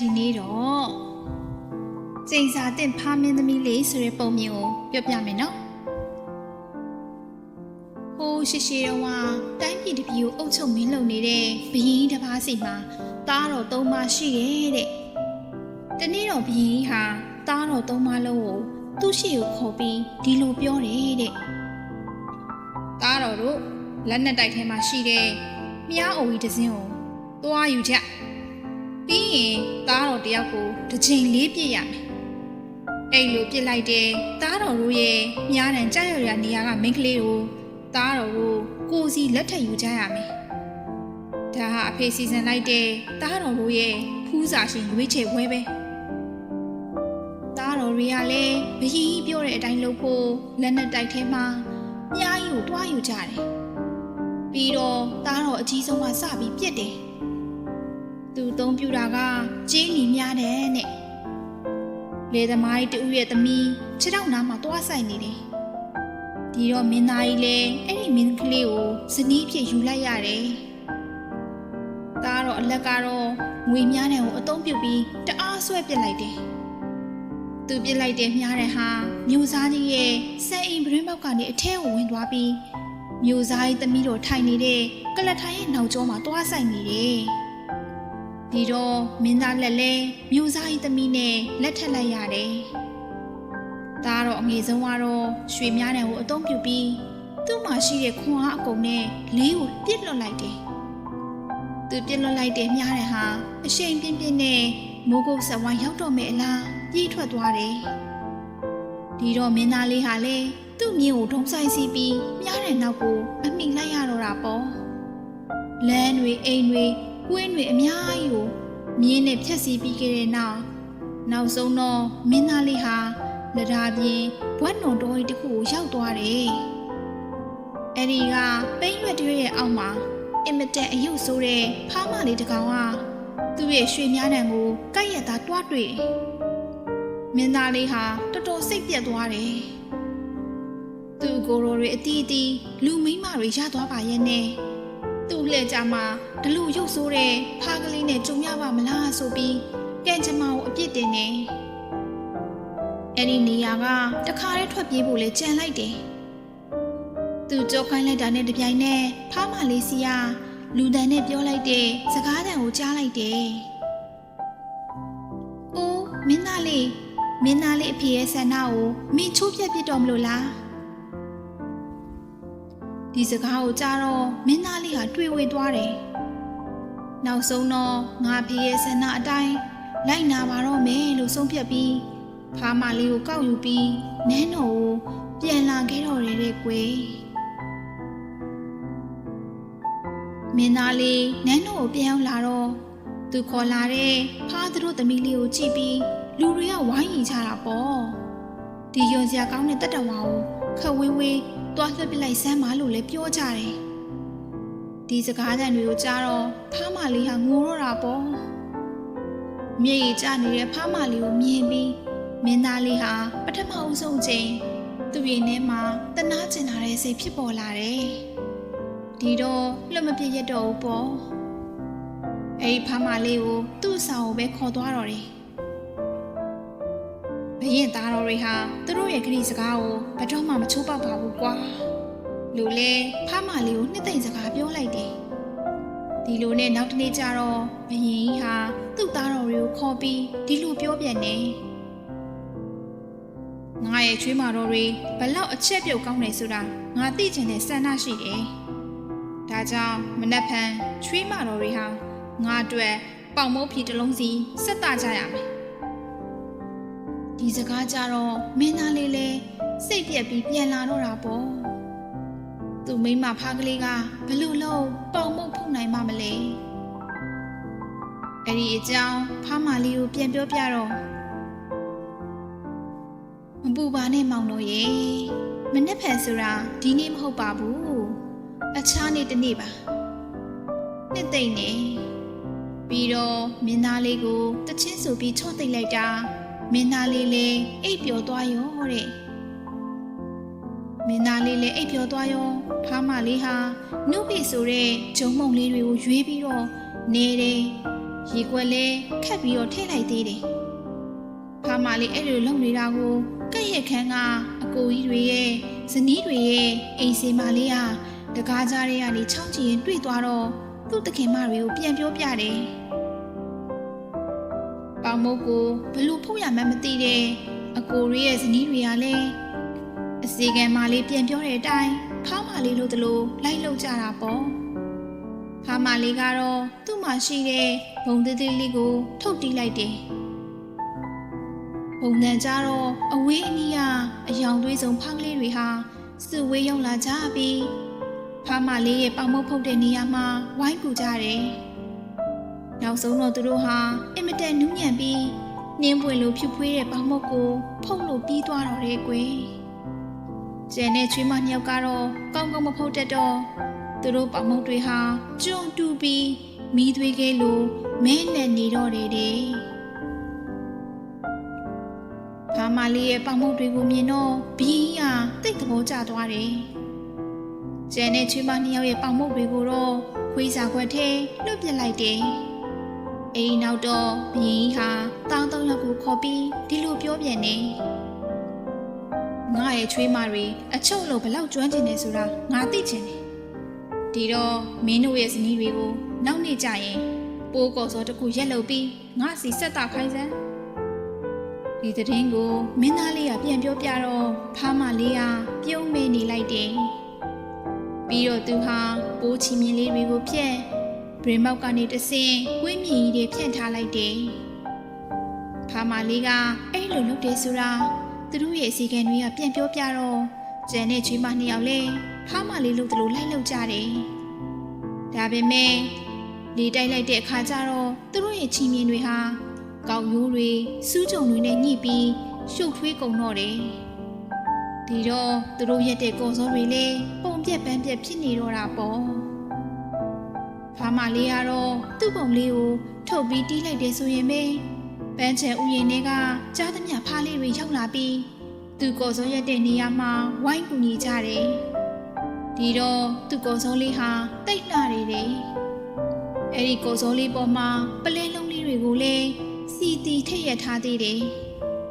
ဒီနေ့တော့ကျိန်စာတင်ဖားမင်းသမီးလေးဆိုတဲ့ပုံမြင်ကိုပြောပြမယ်နော်ဟိုးရှိရှိတော့ကတိုင်းပြည်တစ်ပြည်ကိုအုပ်ချုပ်မင်းလုပ်နေတဲ့ဘရင်တစ်ပါးစီမှာသားတော်သုံးပါးရှိရဲ့တဲ့တနေ့တော့ဘရင်ဟာသားတော်သုံးပါးလုံးကိုသူ့ရှိကိုခေါ်ပြီးဒီလိုပြောတယ်တဲ့သားတော်တို့လက်နက်တိုက်ထဲမှာရှိတဲ့မြားအုံကြီးတစ်စင်းကိုသွားယူကြ ပြီးရင်သားတော်တယောက်ကိုတစ်ချိန်လေးပြစ်ရမယ်။အဲ့လိုပြစ်လိုက်တဲ့သားတော်တို့ရဲ့မြားတန်ကြောက်ရွံ့ရနေရာကမိန်းကလေးကိုသားတော်ကိုကိုယ်စီလက်ထပ်ယူကြရမယ်။ဒါဟာအဖေစီစဉ်လိုက်တဲ့သားတော်တို့ရဲ့ဖူးစာရှင်ရွေးချယ်ပွဲပဲ။သားတော်တွေကလည်းဘယင်းပြောတဲ့အတိုင်းလုပ်ဖို့လက်နဲ့တိုက်ထဲမှာမြားကြီးကိုတွားယူကြတယ်။ပြီးတော့သားတော်အကြီးဆုံးကစပြီးပြစ်တယ်။ သူအသုံးပြတာကကျင်းနီများတယ်နဲ့လေသမားကြီးတူရဲ့သမီးခြေထောက်နားမှာတွားဆိုင်နေတယ်ဒီတော့မင်းသားကြီးလည်းအဲ့ဒီမင်းကလေးကိုဇနီးဖြစ်ယူလိုက်ရတယ်ဒါတော့အလက်ကတော့ငွေများတယ်ကိုအသုံးပြုပြီးတအားဆွဲပစ်လိုက်တယ်သူပစ်လိုက်တဲ့မြားတဲ့ဟာမျိုးစားကြီးရဲ့စံအိမ်ပရင်းပေါက်ကနေအထဲကိုဝင်သွားပြီးမျိုးစားကြီးသမီးတို့ထိုင်နေတဲ့ကလတ်ထိုင်ရဲ့နောက်ကျောမှာတွားဆိုင်နေတယ် ဒီတော့မင်းသားလက်လဲမြို့စားကြီးသမီးနဲ့လက်ထက်လိုက်ရတယ်။ဒါကတော့အငယ်ဆုံးကတော့ရွှေများတယ်ကိုအသုံးပြုပြီးသူ့မှာရှိတဲ့ခွန်အားအကုန်နဲ့လေးကိုပြစ်လွတ်လိုက်တယ်။သူပြစ်လွတ်လိုက်တဲ့မြားတယ်ဟာအရှိန်ပြင်းပြင်းနဲ့မိုးကုတ်ဆက်ဝိုင်းရောက်တော့မယ်အလားပြေးထွက်သွားတယ်။ဒီတော့မင်းသားလေးဟာလေသူ့မြင်းကိုဒုံဆိုင်စီပြီးမြားတဲ့နောက်ကိုအမိလိုက်ရတော့တာပေါ့။လမ်းတွေအိမ်တွေ ကွင်းတွေအများကြီးကိုမြင်းနဲ့ဖြတ်စီပြီးခဲ့တဲ့နောက်နောက်ဆုံးတော့မင်းသားလေးဟာလဒါပြင်းဘွက်နုံတော်ကြီးတစ်ခုကိုရောက်သွားတယ်။အဲ့ဒီကပိန်းရွက်တွေရဲ့အောက်မှာအင်မတန်အယုတ်ဆိုးတဲ့ဖားမလေးတစ်ကောင်ကသူ့ရဲ့ရွှေများတံကိုကိုက်ရက်သားတွားတွေ့တယ်။မင်းသားလေးဟာတော်တော်စိတ်ပြက်သွားတယ်။သူ့ကိုယ်တော်တွေအတီးအတီးလူမိန်းမတွေရသွားပါရဲ့နဲ့ သူ့လှည့်ကြမှာဒလူရုပ်ဆိုးတဲ့ဖားကလေးနဲ့ကြုံရပါမလားဆိုပြီးကဲချမကိုအပြစ်တင်နေအဲ့ဒီနေရာကတခါတည်းထွက်ပြေးဖို့လဲကြံလိုက်တယ်သူကြောက်ခိုင်းလိုက်တာနဲ့တပြိုင်နက်ဖားမလေးစီကလူတန်နဲ့ပြောလိုက်တဲ့စကားတန်ကိုကြားလိုက်တယ်။အိုးမင်းသားလေးမင်းသားလေးအဖေရဲ့ဆန္ဒကိုမင်းချိုးပြက်ပြစ်တော်မလို့လား ဒီစကားကိုကြားတော့မင်းသားလေးဟာတွေ့ဝေသွားတယ်။နောက်ဆုံးတော့ငါဖေရဲ့ဆန္ဒအတိုင်းလိုက်နာပါတော့မယ်လို့ဆုံးဖြတ်ပြီးဖားမလေးကိုကောက်ယူပြီးနန်းတော်ကိုပြန်လာခဲ့တော့တယ်တဲ့ကွယ်။မင်းသားလေးနန်းတော်ကိုပြန်ရောက်လာတော့သူခေါ်လာတဲ့ဖားသူတို့သမီးလေးကိုကြည့်ပြီးလူတွေကဝိုင်းရင်ကြတာပေါ့။ဒီယွန်စရာကောင်းတဲ့တက်တော်ဝါကိုခက်ဝေးဝေး တွားလွှတ်ပစ်လိုက်စမ်းပါလို့လည်းပြောကြတယ်။ဒီစကားသံတွေကိုကြားတော့ဖားမလေးဟာငိုတော့တာပေါ့။မြေကြီးကျနေတဲ့ဖားမလေးကိုမြင်ပြီးမင်းသားလေးဟာပထမအဆုံးချိန်သူ့ရင်ထဲမှာတနာကျင်လာတဲ့စိတ်ဖြစ်ပေါ်လာတယ်။ဒီတော့လွတ်မပြည့်ရတော့ဘူးပေါ့။အဲဒီဖားမလေးကိုသူ့ဆောင်ကိုပဲခေါ်သွားတော့တယ်။ ဘရင်သားတော်တွေဟာသူတို့ရဲ့ခရီးစကားကိုဘယ်တော့မှမချိုးပေါက်ပါဘူးကွာလူလဲဖားမလေးကိုနှစ်သိမ့်စကားပြောလိုက်တယ်ဒီလိုနဲ့နောက်တစ်နေ့ကျတော့ဘရင်ကြီးဟာသူ့သားတော်တွေကိုခေါ်ပြီးဒီလိုပြောပြန်တယ်ငါရဲ့ချွေးမတော်တွေဘလောက်အချက်ပြုတ်ကောင်းတယ်ဆိုတာငါသိချင်တဲ့ဆန္ဒရှိတယ်ဒါကြောင့်မနက်ဖြန်ချွေးမတော်တွေဟာငါအတွက်ပေါင်မိုးဖြီတစ်လုံးစီဆက်တာကြရမယ် ဒီစကားကြတော့မင်းသားလေးလဲစိတ်ပြက်ပြီးပြန်လာတော့တာပေါ့သူမိမဖားကလေးကဘလို့လို့ပေါင်မုတ်ဖုန်နိုင်မှမလဲအဲ့ဒီအကြောင်းဖားမလေးကိုပြန်ပြောပြတော့မပူပါနဲ့မောင်တို့ရေမနေ့ဖန်ဆိုတာဒီနေ့မဟုတ်ပါဘူးအခြားနေ့တစ်နေ့ပါနှစ်သိမ့်နေပြီးတော့မင်းသားလေးကိုတချင်းဆိုပြီးချော့သိမ့်လိုက်တာ မင်းသားလေးလည်းအိပ်ပျော်သွားရောတဲ့မင်းသားလေးလည်းအိပ်ပျော်သွားရောဖားမလေးဟာနှုတ်ပိဆိုတဲ့ဂျုံမုံလေးတွေကိုရွေးပြီးတော့နေတယ်ရေကွက်လဲခက်ပြီးတော့ထည့်လိုက်သေးတယ်ဖားမလေးအဲ့လိုလုံနေတာကိုကက်ရက်ခန်းကအကိုကြီးတွေရဲ့ဇနီးတွေရဲ့အိမ်စီမလေးဟာတကားကြားတွေကနေချောင်းချီရင်တွေ့သွားတော့သူ့တခင်မတွေကိုပြန်ပြောပြတယ် ပေါမုတ်ကိုဘလို့ဖုတ်ရမှန်းမသိတဲ့အကိုရီရဲ့ဇနီးတွေကလည်းအစီကံမလေးပြန်ပြောတဲ့အတိုင်းဖားမလေးလို့တလို့လိုက်လောက်ကြတာပေါ့ဖားမလေးကတော့သူ့မှာရှိတဲ့ဘုံသေးသေးလေးကိုထုတ်တီးလိုက်တယ်ဘုံတန်ကြတော့အဝေးအနီးကအယောင်သွေးစုံဖားကလေးတွေဟာစုဝေးရောက်လာကြပြီးဖားမလေးရဲ့ပေါင်မုတ်ဖုတ်တဲ့နေရာမှာဝိုင်းကူကြတယ် နောက်ဆုံးတော့သူတို့ဟာအင်မတန်နူးညံ့ပြီးနှင်းပွင့်လိုဖြူဖွေးတဲ့ပေါင်မုတ်ကိုဖုတ်လို့ပြီးသွားတော့တယ်ကွယ်။ကျန်တဲ့ချွေးမနှစ်ယောက်ကတော့ကောင်းကောင်းမဖုတ်တတ်တော့သူတို့ပေါင်မုတ်တွေဟာကျွံတူပြီးမီးသွေးကဲလိုမဲနဲ့နေတော့တယ်တဲ့။ဖာမလေးရဲ့ပေါင်မုတ်တွေကိုမြင်တော့ဘီးဟာတိတ်သဘောကျသွားတယ်။ကျန်တဲ့ချွေးမနှစ်ယောက်ရဲ့ပေါင်မုတ်တွေကိုတော့ခွေးစာခွက်ထဲလွတ်ပြစ်လိုက်တယ်။ အိမ်နောက်တော့ဘရင်ကြီးဟာတောင်းတုံးလောက်ကိုခေါ်ပြီးဒီလိုပြောပြန်နေငါရဲ့ချွေးမတွေအချုပ်လို့ဘလောက်ကျွမ်းကျင်နေဆိုတာငါသိချင်တယ်ဒီတော့မင်းတို့ရဲ့ဇနီးတွေကိုနောက်နေ့ကျရင်ပိုးကော်စောတစ်ခုရက်လုပ်ပြီးငါစီဆက်တာခိုင်းစမ်းဒီသတင်းကိုမင်းသားလေးကပြန်ပြောပြတော့ဖားမလေးကပြုံးမေးနေလိုက်တယ်ပြီးတော့သူဟာပိုးချီမြင်လေးတွေကိုဖြက် ဘရင်မောက်ကနေတဆင်းဝင်းမြင်ကြီးတွေဖြန့်ထားလိုက်တယ်။ဖာမာလေးကအဲ့လိုလုပ်တယ်ဆိုတာသူတို့ရဲ့အစီကံတွေကပြန်ပြောပြတော့ကျန်တဲ့ချွေးမနှစ်ယောက်လည်းဖာမာလေးလုပ်တယ်လို့လိုက်လုပ်ကြတယ်။ဒါပေမဲ့လေတိုက်လိုက်တဲ့အခါကျတော့သူတို့ရဲ့ချီမြင်တွေဟာကောက်ရိုးတွေစူးကြုံတွေနဲ့ညှိပြီးရှုပ်ထွေးကုန်တော့တယ်။ဒီတော့သူတို့ရက်တဲ့ကော်စောတွေလည်းပုံပြက်ပန်းပြက်ဖြစ်နေတော့တာပေါ့။ ဖာမလေးကတော့သူ့ပုံလေးကိုထုတ်ပြီးတီးလိုက်တယ်ဆိုရင်ပဲပန်းချံဥယျာဉ်တွေကကြားသမျှဖားလေးတွေရောက်လာပြီးသူ့ကိုယ်စောရက်တဲ့နေရာမှာဝိုင်းကူညီကြတယ်။ဒီတော့သူ့ကိုယ်စောလေးဟာတိတ်လှနေတယ်။အဲ့ဒီကိုယ်စောလေးပေါ်မှာပလဲလုံးလေးတွေကိုလည်းစီတီထည့်ရထားသေးတယ်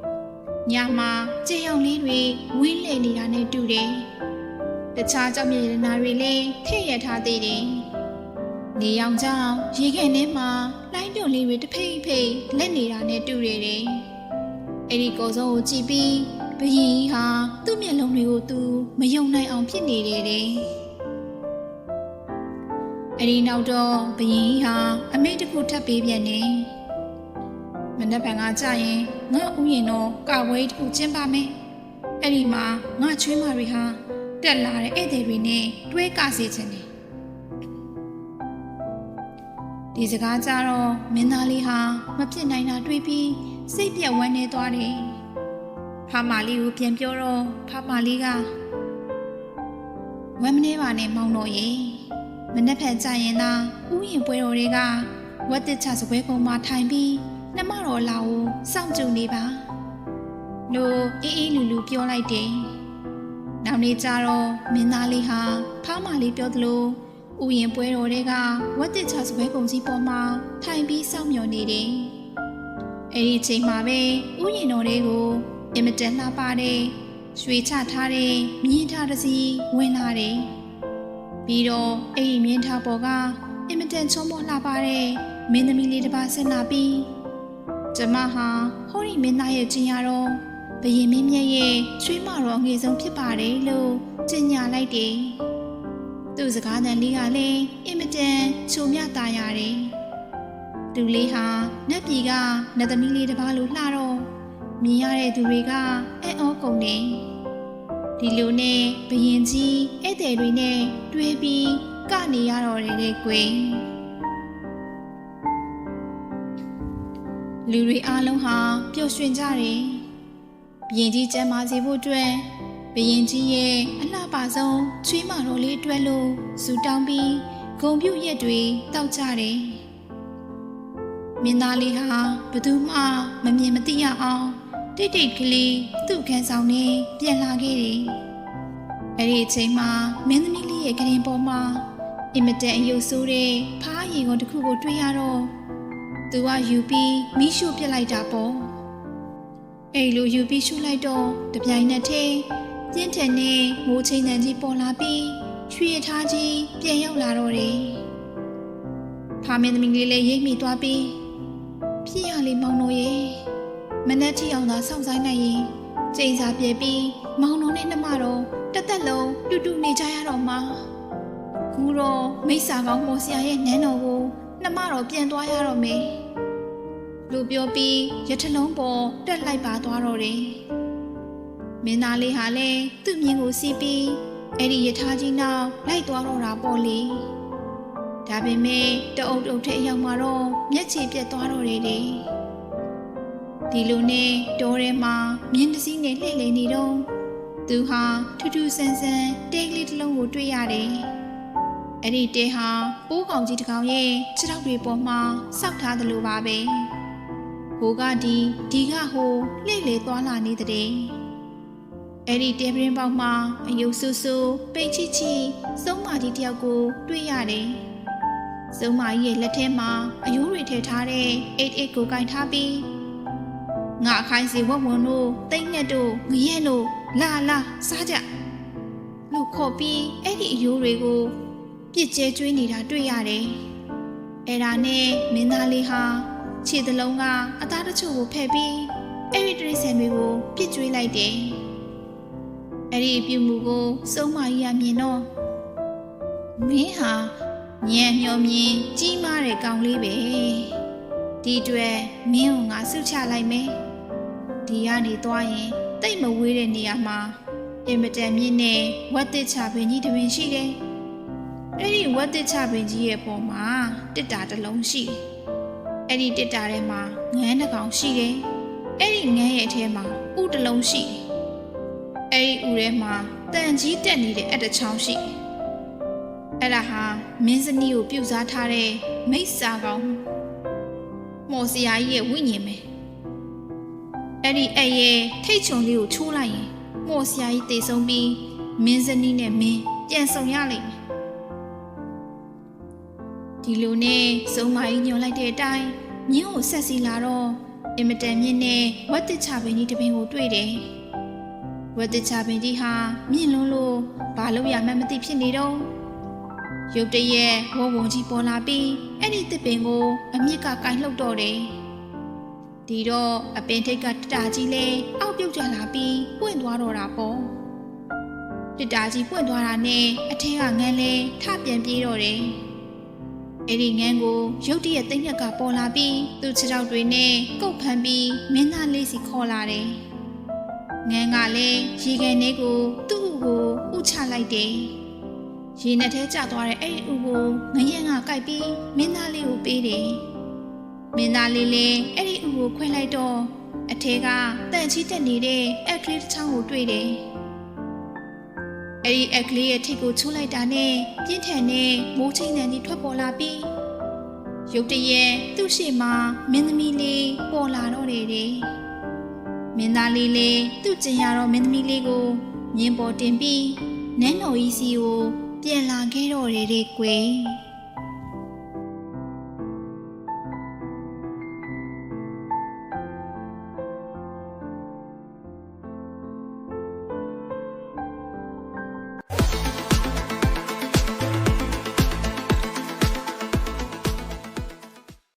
။ညမှာကြေရောင်လေးတွေဝင်းလည်နေတာနဲ့တူတယ်။တခြားကြောင့်မြေရနာတွေလည်းထည့်ရထားသေးတယ်။ နေရောင်ကြောင့်ရေခဲထဲမှာလိုင်းပြုံလေးတွေတဖိတ်ဖိတ်လက်နေတာနဲ့တူရတယ်။အဲ့ဒီကိုစုံကိုကြည့်ပြီးဘယင်ကြီးဟာသူ့မျက်လုံးတွေကိုသူမယုံနိုင်အောင်ဖြစ်နေတယ်တဲ့။အဲ့ဒီနောက်တော့ဘယင်ကြီးဟာအမိတ်တစ်ခုထပ်ပေးပြန်နေ။မနက်ဖြန်ကကြာရင်ငါဥယျာဉ်တော့ကာဝေးတစ်ခုကျင်းပါမယ်။အဲ့ဒီမှာငါချွေးမတွေဟာတက်လာတဲ့ဧည့်သည်တွေနဲ့တွဲကစေချင်တယ် ဒီစကားကြတော့မင်းသားလေးဟာမဖြစ်နိုင်တာတွေးပြီးစိတ်ပြက်ဝမ်းနေသွားတယ်။ဖာမာလေးကိုပြန်ပြောတော့ဖာမာလေးကဝမ်းမနေပါနဲ့မောင်တော်ရေမနှက်ဖက်ကြရင်သာဥယျင်ပွဲတော်တွေကဝတ်တစ်ချစပွဲကုံမှာထိုင်ပြီးနှမတော်လာကိုစောင့်ကြည့်နေပါလို့အေးအေးလူလူပြောလိုက်တယ်။နောက်နေ့ကျတော့မင်းသားလေးဟာဖာမာလေးပြောသလို ဥယျင်ပွဲတော်တွေကဝတ်တစ်ချစပွဲကုံကြီးပေါ်မှာထိုင်ပြီးစောင့်မျှော်နေတယ်။အဲဒီအချိန်မှာပဲဥယျင်တော်တွေကိုအင်မတန်လှပတဲ့ရွှေချထားတဲ့မြင်းထားတစ်စီးဝင်လာတယ်။ပြီးတော့အဲ့ဒီမြင်းထားပေါ်ကအင်မတန်ချုံမောလှပတဲ့မင်းသမီးလေးတစ်ပါးဆင်းလာပြီးကျမဟာဟောဒီမင်းသားရဲ့ကျင်ရတော့ဘယင်မင်းမြတ်ရဲ့ချွေးမတော်အငယ်ဆုံးဖြစ်ပါတယ်လို့ကျင်ညာလိုက်တယ်။ သူ့စကားသံလေးကလည်းအင်မတန်ချိုမြတာရတယ်။သူလေးဟာနတ်ပြည်ကနတ်သမီးလေးတစ်ပါးလိုလှတော့မြင်ရတဲ့သူတွေကအံ့ဩကုန်တယ်။ဒီလိုနဲ့ဘယင်ကြီးဧည့်သည်တွေနဲ့တွဲပြီးကနေရတော့တယ်လေကွယ်။လူတွေအားလုံးဟာပျော်ရွှင်ကြတယ်။ဘယင်ကြီးကျမ်းမာစေဖို့အတွက် ဘယင်ကြီးရဲ့အလှပဆုံးချွေးမတော်လေးအတွက်လို့စူတောင်းပြီးဂုံပြုတ်ရက်တွေတောက်ကြတယ်။မင်းသားလေးဟာဘသူမှမမြင်မသိရအောင်တိတ်တိတ်ကလေးသူ့ခန်းဆောင်နဲ့ပြန်လာခဲ့တယ်။အဲ့ဒီအချိန်မှာမင်းသမီးလေးရဲ့ကရင်ပေါ်မှာအင်မတန်အယုတ်ဆိုးတဲ့ဖားရီကုန်တစ်ခုကိုတွေ့ရတော့သူကယူပြီးမိရှုပြစ်လိုက်တာပေါ့အဲ့လိုယူပြီးရှုလိုက်တော့တပြိုင်နက်တည်း ပြင်းထန်တဲ့မိုးချိန်တန်ကြီးပေါ်လာပြီးရွှေရထားကြီးပြန်ရောက်လာတော့တယ်ဖာမင်းသမီးလေးလည်းရိပ်မိသွားပြီးဖြစ်ရလေမောင်တို့ရဲ့မနက်ထီအောင်သာစောင့်ဆိုင်နိုင်ရင်ချိန်စာပြေပြီးမောင်တို့နဲ့နှမတော့တစ်သက်လုံးတူတူနေကြရတော့မှာခုတော့မိစ္ဆာကောင်းမော်ဆရာရဲ့နန်းတော်ကိုနှမတော့ပြန်သွားရတော့မယ်လူပြောပြီးရထလုံးပေါ်တက်လိုက်ပါသွားတော့တယ် မင်းသားလေးဟာလည်းသူ့မြင်ကိုစီးပြီးအဲ့ဒီယထာကြီးနောက်လိုက်သွားတော့တာပေါ့လေဒါပေမဲ့တအုပ်တအုပ်ထဲရောက်มาတော့မျက်ခြေပြက်သွားတော့တယ်လေဒီလိုနဲ့တောထဲမှာမြင်းတစည်းနဲ့လှည့်လည်နေတော့သူဟာထူးထူးဆန်းဆန်းတဲကလေးတစ်လုံးကိုတွေ့ရတယ်အဲ့ဒီတဲဟာပိုးကောင်ကြီးတစ်ကောင်ရဲ့ခြေထောက်တွေပေါ်မှာစောက်ထားသလိုပါပဲဟိုကဒီဒီကဟိုလှည့်လေသွားလာနေတဲ့ အဲ့ဒီတဲပရင်ပေါက်မှာအယုတ်ဆူဆူပိတ်ချီချီစုံးမာကြီးတယောက်ကို တွေ့ရတယ်စုံးမာကြီးရဲ့လက်ထဲမှာအယိုးတွေထည့်ထားတဲ့အိတ်အိတ်ကိုကင်ထားပြီးငါအခိုင်စီဝက်ဝွန်တို့တိတ်ငက်တို့ငရဲတို့လာလာစားကြလို့ခေါ်ပြီးအဲ့ဒီအယိုးတွေကိုပြစ်ကျဲကျွေးနေတာတွေ့ရတယ်။အဲ့ဒါနဲ့မင်းသားလေးဟာခြေသလုံးကအသားတချို့ကိုဖဲ့ပြီးအဲ့ဒီတရိษံတွေကိုပြစ်ကျွေးလိုက်တယ်။ အဲ့ဒီအပြုမှုကိုစုံမကြီးကမြင်တော့မင်းဟာညံမျောမြင်ကြီးမားတဲ့ကောင်လေးပဲ။ဒီအတွက်မင်းကိုငါဆုချလိုက်မယ်။ဒီကနေသွားရင်တိတ်မဝေးတဲ့နေရာမှာအင်မတန်မြင့်တဲ့ဝက်တစ်ချပင်ကြီးတစ်ပင်ရှိတယ်။အဲ့ဒီဝက်တစ်ချပင်ကြီးရဲ့ပေါ်မှာတစ်တာတစ်လုံးရှိတယ်။အဲ့ဒီတစ်တာထဲမှာငန်းတစ်ကောင်ရှိတယ်။အဲ့ဒီငန်းရဲ့အထဲမှာဥတစ်လုံးရှိတယ်။ အဲ့ဒီဥထဲမှာတန်ကြီးတက်နေတဲ့အတစ်ချောင်းရှိတယ်။အဲ့ဒါဟာမင်းစနီးကိုပြုတ်စားထားတဲ့မိစ္ဆာကောင်မော်စရာကြီးရဲ့ဝိညာဉ်ပဲ။အဲ့ဒီအဲ့ရဲ့ထိတ်ချုံလေးကိုချိုးလိုက်ရင်မော်စရာကြီးတေဆုံးပြီးမင်းစနီးနဲ့မင်းပြန်ဆုံရလိမ့်မယ်။ဒီလိုနဲ့စုံမကြီးညွန်လိုက်တဲ့အတိုင်းမြင်းကိုဆက်စီလာတော့အင်မတန်မြင့်နဲ့ဝက်တစ်ချပင်ကြီးတစ်ပင်ကိုတွေ့တယ်။ ဝက်တစ်ချပင်ကြီးဟာမြင့်လွန်းလို့ဘာလို့ရမှန်းမသိဖြစ်နေတော့ရုတ်တရက်ဝုံဝုံကြီးပေါ်လာပြီးအဲ့ဒီတစ်ပင်ကို အမြင့်ကကင်လှုပ်တော့တယ်။ဒီတော့အပင်ထိတ်ကတတာကြီးလဲအောက်ပြုတ်ကျလာပြီးပွင့်သွားတော့တာပေါ့။တစ်တာကြီးပွင့်သွားတာနဲ့အထက်ကငန်းလဲထပြန်ပြေးတော့တယ်။အဲ့ဒီငန်းကိုရုတ်တရက်သိမ့်ညက်ကပေါ်လာပြီးသူ့ခြေထောက်တွေနဲ့ကုတ်ဖမ်းပြီးမင်းသားလေးစီခေါ်လာတယ်။ ငန်းကလည်းရေကန်လေးကိုသူ့ဥကိုဥချလိုက်တယ်။ရေနဲ့ထဲကျသွားတဲ့အဲ့ဒီဥကိုငရံကကိုက်ပြီးမင်းသားလေးကိုပေးတယ်။မင်းသားလေးလည်းအဲ့ဒီဥကိုခွဲလိုက်တော့အထဲကတန့်ချီတက်နေတဲ့အက်ကလေးတစ်ချောင်းကိုတွေ့တယ်။အဲ့ဒီအက်ကလေးရဲ့ထိတ်ကိုချိုးလိုက်တာနဲ့ပြင်းထန်တဲ့မိုးချိန်တန်ကြီးထွက်ပေါ်လာပြီးရုတ်တရက်သူ့ရှေ့မှာမင်းသမီးလေးပေါ်လာတော့တယ်တဲ့ မင်းသားလေးလေးသူ့ကျင်ရတော့မင်းသမီးလေးကိုမြင်းပေါ်တင်ပြီးနန်းတော်ကြီးစီကိုပြန်လာခဲ့တော့တယ်တဲ့ကွယ်